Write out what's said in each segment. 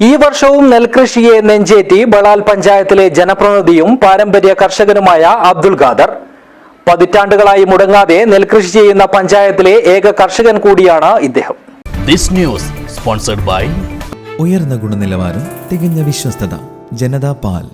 ഈ വർഷവും നെൽകൃഷിയെ നെഞ്ചേറ്റി ബളാൽ പഞ്ചായത്തിലെ ജനപ്രതിനിധിയും പാരമ്പര്യ കർഷകനുമായ അബ്ദുൽ ഖാദർ. പതിറ്റാണ്ടുകളായി മുടങ്ങാതെ നെൽകൃഷി ചെയ്യുന്ന പഞ്ചായത്തിലെ ഏക കർഷകൻ കൂടിയാണ് ഇദ്ദേഹം. ദിസ് ന്യൂസ് സ്പോൺസർഡ് ബൈ ഉയർന്ന ഗുണനിലവാരം തികഞ്ഞ വിശ്വസ്തത ജനതാ പാൽ.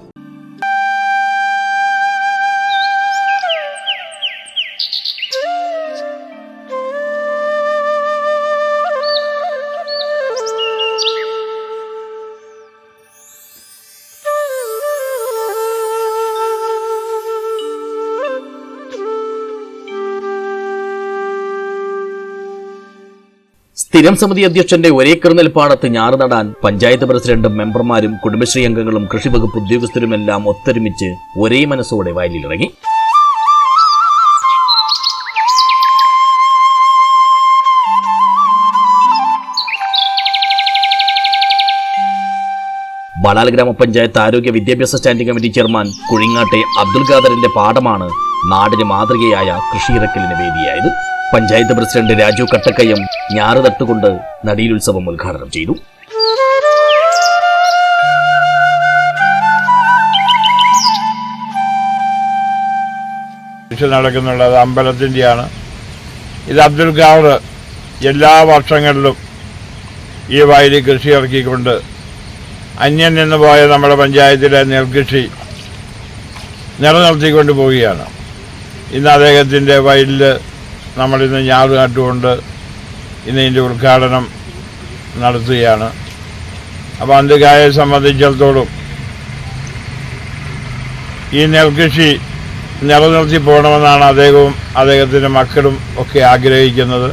സ്ഥിരം സമിതി അധ്യക്ഷന്റെ ഒരേ നെൽപ്പാടത്ത് ഞാറ് നടാൻ പഞ്ചായത്ത് പ്രസിഡന്റും മെമ്പർമാരും കുടുംബശ്രീ അംഗങ്ങളും കൃഷിവകുപ്പ് ഉദ്യോഗസ്ഥരുമെല്ലാം ഒത്തൊരുമിച്ച് ഒരേ മനസ്സോടെ വയലിലിറങ്ങി. ബളാൽ ഗ്രാമപഞ്ചായത്ത് ആരോഗ്യ വിദ്യാഭ്യാസ സ്റ്റാൻഡിംഗ് കമ്മിറ്റി ചെയർമാൻ കുഴിങ്ങാട്ടെ അബ്ദുൽ ഖാദറിന്റെ പാഠമാണ് നാടിന് മാതൃകയായ കൃഷിയിറക്കലിന് വേദിയായത്. പഞ്ചായത്ത് പ്രസിഡന്റ് രാജു കട്ടക്കയം ഞാറ് തട്ടുകൊണ്ട് നടീലുത്സവം ഉദ്ഘാടനം ചെയ്തു. നടക്കുന്നുള്ളത് അമ്പലത്തിന്റെയാണ് ഇത് അബ്ദുൽ ഖാർ എല്ലാ വർഷങ്ങളിലും ഈ വയലിൽ കൃഷി ഇറക്കിക്കൊണ്ട് അന്യം നിന്ന് പോയ നമ്മുടെ പഞ്ചായത്തിലെ നെൽകൃഷി നിലനിർത്തിക്കൊണ്ട് പോവുകയാണ്. ഇന്ന് അദ്ദേഹത്തിന്റെ വയലിൽ നമ്മളിന്ന് ഞാറ് നട്ടുകൊണ്ട് ഇന്ന് ഇതിന്റെ ഉദ്ഘാടനം നടത്തുകയാണ്. അപ്പോൾ അന്ത്യകായെ സംബന്ധിച്ചിടത്തോളം ഈ നെൽകൃഷി നിലനിർത്തി പോകണമെന്നാണ് അദ്ദേഹവും അദ്ദേഹത്തിന്റെ മക്കളും ഒക്കെ ആഗ്രഹിക്കുന്നത്.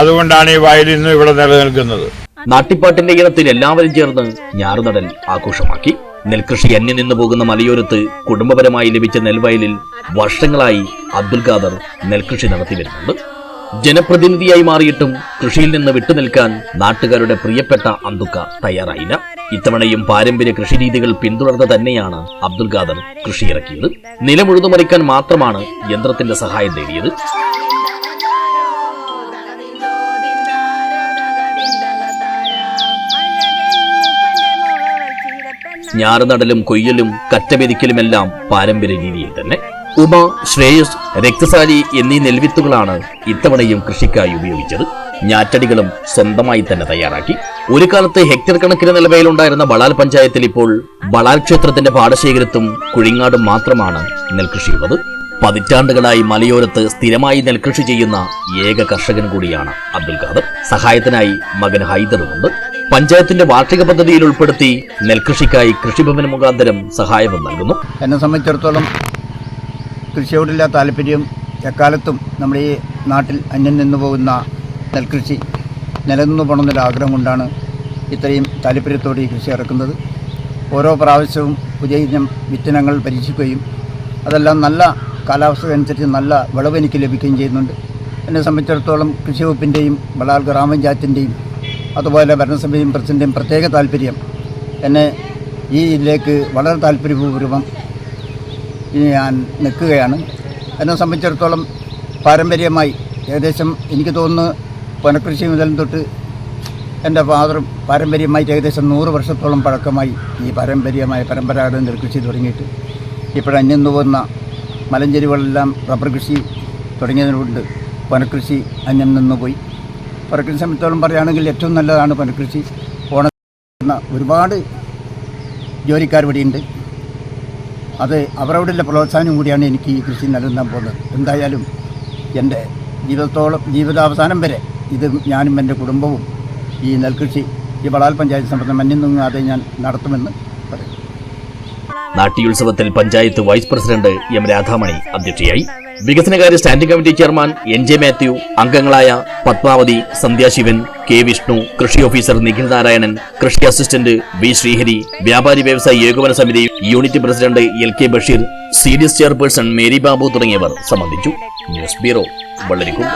അതുകൊണ്ടാണ് ഈ വയൽ ഇന്നും ഇവിടെ നിലനിൽക്കുന്നത്. നാട്ടിപ്പാട്ടിന്റെ ഇനത്തിൽ എല്ലാവരും ചേർന്ന് ഞാറുനടൽ ആഘോഷമാക്കി. നെൽകൃഷി അന്യം നിന്നു പോകുന്ന മലയോരത്ത് കുടുംബപരമായി ലഭിച്ച നെൽവയലിൽ വർഷങ്ങളായി അബ്ദുൽ ഖാദർ നെൽകൃഷി നടത്തി വരുന്നുണ്ട്. ജനപ്രതിനിധിയായി മാറിയിട്ടും കൃഷിയിൽ നിന്ന് വിട്ടുനിൽക്കാൻ നാട്ടുകാരുടെ പ്രിയപ്പെട്ട അന്തുക്ക തയ്യാറായില്ല. ഇത്തവണയും പാരമ്പര്യ കൃഷിരീതികൾ പിന്തുടർന്ന് തന്നെയാണ് അബ്ദുൽ ഖാദർ കൃഷിയിറക്കിയത്. നിലമുഴുതുമറിക്കാൻ മാത്രമാണ് യന്ത്രത്തിന്റെ സഹായം തേടിയത് ഞാറുനടലും കൊയ്യലും കറ്റമെതിക്കലുമെല്ലാം പാരമ്പര്യ രീതിയിൽ തന്നെ. ഉമ ശ്രേയസ് രക്തസാരി എന്നീ നെൽവിത്തുകളാണ് ഇത്തവണയും കൃഷിക്കായി ഉപയോഗിച്ചത്. ഞാറ്റടികളും സ്വന്തമായി തന്നെ തയ്യാറാക്കി. ഒരു കാലത്ത് ഹെക്ടർ കണക്കിന് നിലവിലുണ്ടായിരുന്ന ബളാൽ പഞ്ചായത്തിൽ ഇപ്പോൾ ബളാൽ ക്ഷേത്രത്തിന്റെ പാടശേഖരത്തും കുഴിങ്ങാടും മാത്രമാണ് നെൽകൃഷിയുള്ളത്. പതിറ്റാണ്ടുകളായി മലയോരത്ത് സ്ഥിരമായി നെൽകൃഷി ചെയ്യുന്ന ഏക കർഷകൻ കൂടിയാണ് അബ്ദുൽ ഖാദർ. സഹായത്തിനായി മകൻ ഹൈദറുമുണ്ട്. പഞ്ചായത്തിന്റെ വാർഷിക പദ്ധതിയിൽ ഉൾപ്പെടുത്തി നെൽകൃഷിക്കായി കൃഷിഭവന മുഖാന്തരം സഹായവും നൽകുന്നു. എന്നെ സംബന്ധിച്ചിടത്തോളം കൃഷിയോടുള്ള താല്പര്യം എക്കാലത്തും നമ്മുടെ ഈ നാട്ടിൽ അന്യം നിന്നു പോകുന്ന നെൽകൃഷി നിലനിന്നു പോകണമെന്നൊരു ആഗ്രഹം കൊണ്ടാണ് ഇത്രയും താല്പര്യത്തോടെ ഈ കൃഷി ഇറക്കുന്നത്. ഓരോ പ്രാവശ്യവും പുതിയ ഇനം വിത്തനങ്ങൾ പരീക്ഷിക്കുകയും അതെല്ലാം നല്ല കാലാവസ്ഥ അനുസരിച്ച് നല്ല വിളവ് എനിക്ക് ലഭിക്കുകയും ചെയ്യുന്നുണ്ട്. എന്നെ സംബന്ധിച്ചിടത്തോളം കൃഷി വകുപ്പിന്റെയും ബളാൽ ഗ്രാമപഞ്ചായത്തിന്റെയും അതുപോലെ ഭരണസമിതിയും പ്രസിഡന്റും പ്രത്യേക താല്പര്യം. എന്നെ ഈ ഇതിലേക്ക് വളരെ താല്പര്യപൂർവം ഞാൻ നിൽക്കുകയാണ്. എന്നെ സംബന്ധിച്ചിടത്തോളം പാരമ്പര്യമായി ഏകദേശം എനിക്ക് തോന്നുന്നു പുനഃകൃഷി മുതൽ തൊട്ട് എന്റെ ഫാദറും പാരമ്പര്യമായിട്ട് ഏകദേശം നൂറ് വർഷത്തോളം പഴക്കമായി ഈ പാരമ്പര്യമായ പരമ്പരാഗത നെൽകൃഷി തുടങ്ങിയിട്ട്. ഇപ്പോഴന്യം പോകുന്ന മലഞ്ചെരിവുകളെല്ലാം റബ്ബർ കൃഷി തുടങ്ങിയതിനുണ്ട് പുനഃകൃഷി അന്യം നിന്ന് പോയി പുനഃകൃഷി സംബന്ധിച്ചോളം പറയുകയാണെങ്കിൽ ഏറ്റവും നല്ലതാണ് പനക്കൃഷി ഓണ ഒരുപാട് ജോലിക്കാർ ഇവിടെയുണ്ട്. അത് അവരോടുള്ള പ്രോത്സാഹനം കൂടിയാണ് എനിക്ക് ഈ കൃഷി നിലനിർത്താൻ പോകുന്നത്. എന്തായാലും എന്റെ ജീവിതത്തോളം ജീവിതാവസാനം വരെ ഇത് ഞാനും എന്റെ കുടുംബവും ഈ നെൽകൃഷി ഈ വളാൽ പഞ്ചായത്ത് സംബന്ധം മഞ്ഞിൽ നിന്നാതെ ഞാൻ നടത്തുമെന്ന് പറയും നാട്ടിയുത്സവത്തിൽ panchayat vice president M Radhamani അധ്യക്ഷയായി. വികസനകാര്യ standing committee chairman N J Mathew അംഗങ്ങളായ പത്മാവതി സന്ധ്യാശിവൻ കെ വിഷ്ണു കൃഷി ഓഫീസർ നിഖിൽ നാരായണൻ കൃഷി അസിസ്റ്റന്റ് വി ശ്രീഹരി വ്യാപാരി വ്യവസായി ഏകോപന സമിതി unit president L K Basheer C D S chairperson Mary Babu തുടങ്ങിയവർ സംബന്ധിച്ചു. News bureau Vellarikundu